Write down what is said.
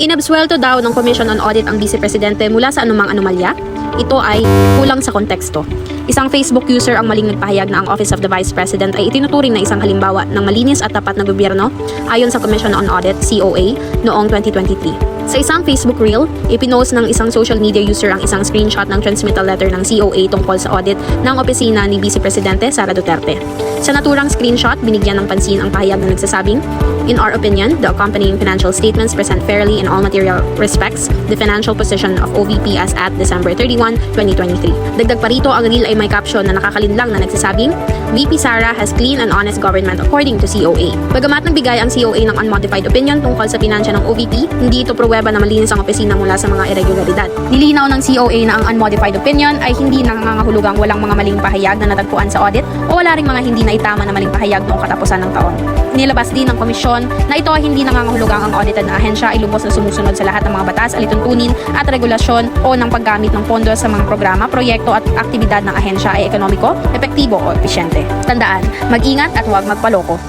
Inabsuelto daw ng Commission on Audit ang Vice Presidente mula sa anumang anomalya. Ito ay kulang sa konteksto. Isang Facebook user ang maling nagpahayag na ang Office of the Vice President ay itinuturing na isang halimbawa ng malinis at tapat na gobyerno ayon sa Commission on Audit, COA, noong 2023. Sa isang Facebook reel, ipinost ng isang social media user ang isang screenshot ng transmittal letter ng COA tungkol sa audit ng opisina ni Vice Presidente Sara Duterte. Sa naturang screenshot, binigyan ng pansin ang pahayag na nagsasabing, In our opinion, the accompanying financial statements present fairly in all material respects the financial position of OVP as at December 31, 2023. Dagdag pa rito, ang reel ay may caption na nakakalinlang na nagsasabing, VP Sara has clean and honest government according to COA. Bagamat nagbigay ang COA ng unmodified opinion tungkol sa pinansya ng OVP, hindi ito pruweba na malinis ang opisina mula sa mga irregularidad. Nilinaw ng COA na ang unmodified opinion ay hindi nangangahulugang walang mga maling pahayag na natagpuan sa audit o wala ring mga hindi na itama na maling pahayag noong katapusan ng taon. Nilabas din ng komisyon na ito ay hindi nangangahulugang ang audited na ahensya ay lubos na sumusunod sa lahat ng mga batas, alituntunin at regulasyon o ng paggamit ng pondo sa mga programa, proyekto at aktibidad ng ahensya ay ekonomiko, epektibo o episyente. Tandaan, mag-ingat at huwag magpaloko.